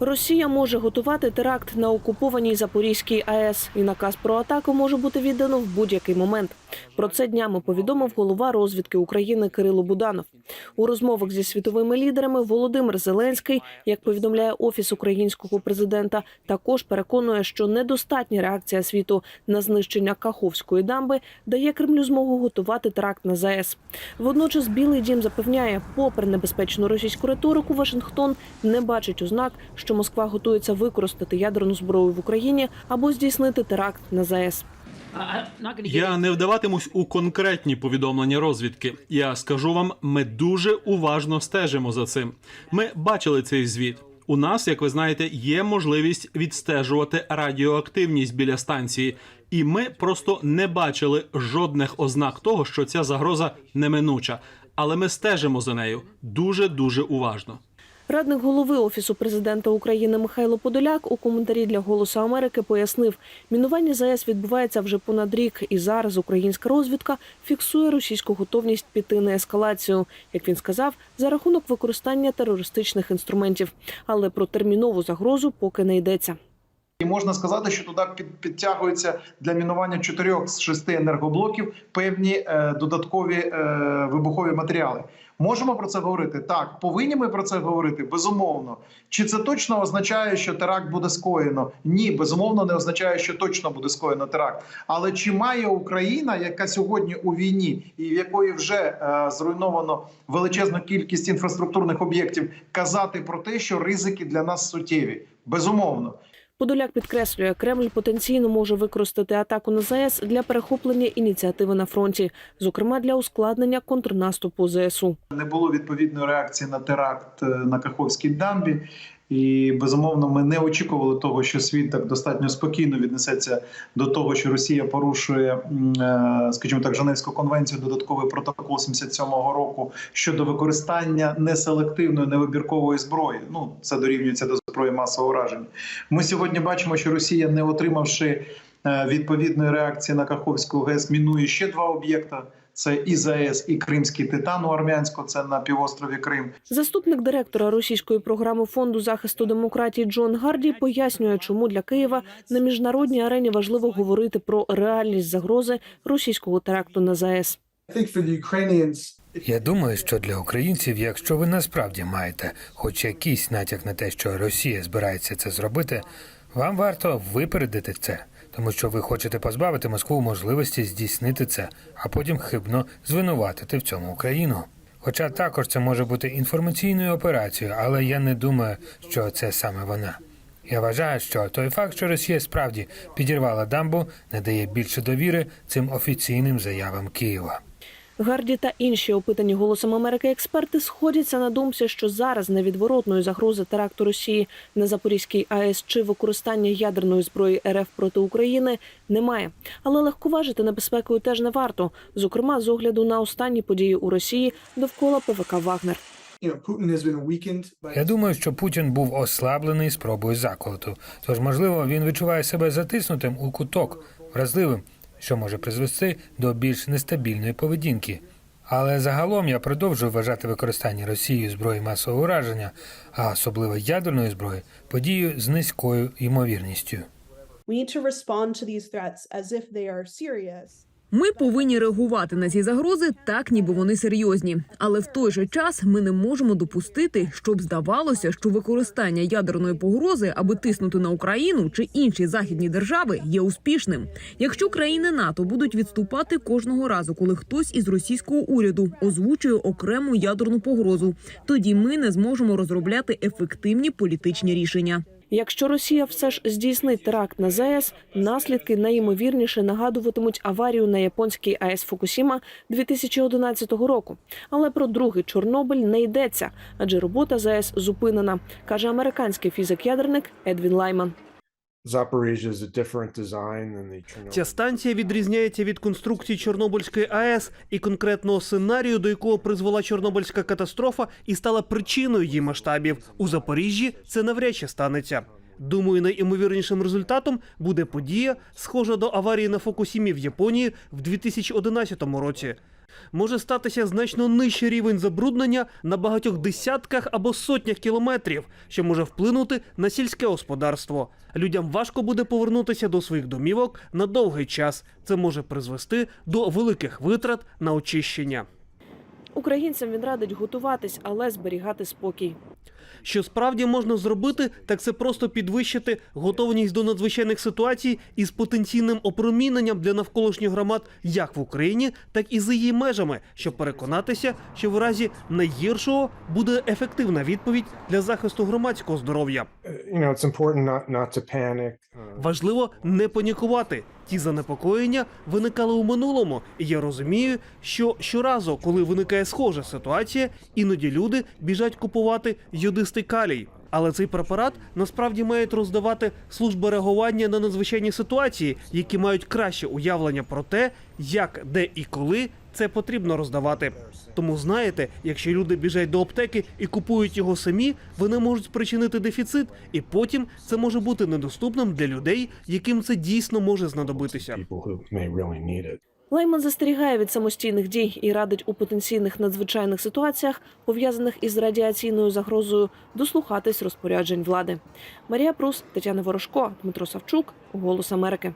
Росія може готувати теракт на окупованій Запорізькій АЕС, і наказ про атаку може бути віддано в будь-який момент. Про це днями повідомив голова розвідки України Кирило Буданов. У розмовах зі світовими лідерами Володимир Зеленський, як повідомляє офіс українського президента, також переконує, що недостатня реакція світу на знищення Каховської дамби дає Кремлю змогу готувати теракт на ЗАЕС. Водночас Білий Дім запевняє, попри небезпечну російську риторику, Вашингтон не бачить ознак, що Москва готується використати ядерну зброю в Україні або здійснити теракт на ЗАЕС. Я не вдаватимусь у конкретні повідомлення розвідки. Я скажу вам, ми дуже уважно стежимо за цим. Ми бачили цей звіт. У нас, як ви знаєте, є можливість відстежувати радіоактивність біля станції, і ми просто не бачили жодних ознак того, що ця загроза неминуча. Але ми стежимо за нею дуже дуже уважно. Радник голови офісу президента України Михайло Подоляк у коментарі для Голосу Америки пояснив, мінування ЗАЕС відбувається вже понад рік, і зараз українська розвідка фіксує російську готовність піти на ескалацію, як він сказав, за рахунок використання терористичних інструментів. Але про термінову загрозу поки не йдеться. І можна сказати, що туди під, підтягуються для мінування чотирьох з шести енергоблоків певні е, додаткові е, вибухові матеріали. Можемо про це говорити? Так, повинні ми про це говорити? Безумовно. Чи це точно означає, що теракт буде скоєно? Ні, безумовно, не означає, що точно буде скоєно теракт. Але чи має Україна, яка сьогодні у війні, і в якої вже е, зруйновано величезну кількість інфраструктурних об'єктів, казати про те, що ризики для нас суттєві? Безумовно. Подоляк підкреслює, Кремль потенційно може використати атаку на ЗАЕС для перехоплення ініціативи на фронті, зокрема для ускладнення контрнаступу ЗСУ. не було відповідної реакції на теракт е, на Каховській дамбі. І безумовно, ми не очікували того, що світ так достатньо спокійно віднесеться до того, що Росія порушує, е, скажімо так, Женевську конвенцію, додатковий протокол 77-го року щодо використання неселективної невибіркової зброї. Ну це дорівнюється до зброї масового ураження. Ми сьогодні бачимо, що Росія, не отримавши е, відповідної реакції на Каховську ГЕС, мінує ще два об'єкта. Це і ЗАЕС, і Кримський титан у Армянську, це на півострові Крим. Заступник директора російської програми фонду захисту демократії Джон Гарді пояснює, чому для Києва на міжнародній арені важливо говорити про реальність загрози російського теракту на ЗАЕС. Я думаю, що для українців, якщо ви насправді маєте хоч якийсь натяк на те, що Росія збирається це зробити, вам варто випередити це, тому що ви хочете позбавити Москву можливості здійснити це, а потім хибно звинуватити в цьому Україну. Хоча також це може бути інформаційною операцією, але я не думаю, що це саме вона. Я вважаю, що той факт, що Росія справді підірвала дамбу, не дає більше довіри цим офіційним заявам Києва. Гарді та інші опитані голосом Америки експерти сходяться на думці, що зараз невідворотної загрози теракту Росії на Запорізькій АЕС чи використання ядерної зброї РФ проти України немає. Але легковажити небезпекою теж не варто, зокрема з огляду на останні події у Росії довкола ПВК Вагнер. Я думаю, що Путін був ослаблений спробою заколоту. Тож, можливо, він відчуває себе затиснутим у куток, вразливим, що може призвести до більш нестабільної поведінки. Але загалом я продовжую вважати використання Росією зброї масового ураження, а особливо ядерної зброї, подією з низькою ймовірністю. We need. Ми повинні реагувати на ці загрози так, ніби вони серйозні. Але в той же час ми не можемо допустити, щоб здавалося, що використання ядерної погрози, аби тиснути на Україну чи інші західні держави, є успішним. Якщо країни НАТО будуть відступати кожного разу, коли хтось із російського уряду озвучує окрему ядерну погрозу, тоді ми не зможемо розробляти ефективні політичні рішення. Якщо Росія все ж здійснить теракт на ЗАЕС, наслідки найімовірніше нагадуватимуть аварію на японській АЕС Фукусіма 2011 року. Але про другий Чорнобиль не йдеться, адже робота ЗАЕС зупинена, каже американський фізик-ядерник Едвін Лайман. Ця станція відрізняється від конструкції Чорнобильської АЕС і конкретного сценарію, до якого призвела Чорнобильська катастрофа і стала причиною її масштабів. У Запоріжжі це навряд чи станеться. Думаю, найімовірнішим результатом буде подія, схожа до аварії на Фукусімі в Японії в 2011 році. Може статися значно нижчий рівень забруднення на багатьох десятках або сотнях кілометрів, що може вплинути на сільське господарство. Людям важко буде повернутися до своїх домівок на довгий час. Це може призвести до великих витрат на очищення. Українцям він радить готуватись, але зберігати спокій. Що справді можна зробити, так це просто підвищити готовність до надзвичайних ситуацій із потенційним опроміненням для навколишніх громад як в Україні, так і за її межами, щоб переконатися, що в разі найгіршого буде ефективна відповідь для захисту громадського здоров'я. Uh. Uh, Важливо не панікувати. Ті занепокоєння виникали у минулому, і я розумію, що щоразу, коли виникає схожа ситуація, іноді люди біжать купувати йодистий калій. Але цей препарат насправді мають роздавати служби реагування на надзвичайні ситуації, які мають краще уявлення про те, як, де і коли це потрібно роздавати. Тому знаєте, якщо люди біжать до аптеки і купують його самі, вони можуть спричинити дефіцит, і потім це може бути недоступним для людей, яким це дійсно може знадобитися. Лайман застерігає від самостійних дій і радить у потенційних надзвичайних ситуаціях, пов'язаних із радіаційною загрозою, дослухатись розпоряджень влади. Марія Прус, Тетяна Ворожко, Дмитро Савчук, Голос Америки.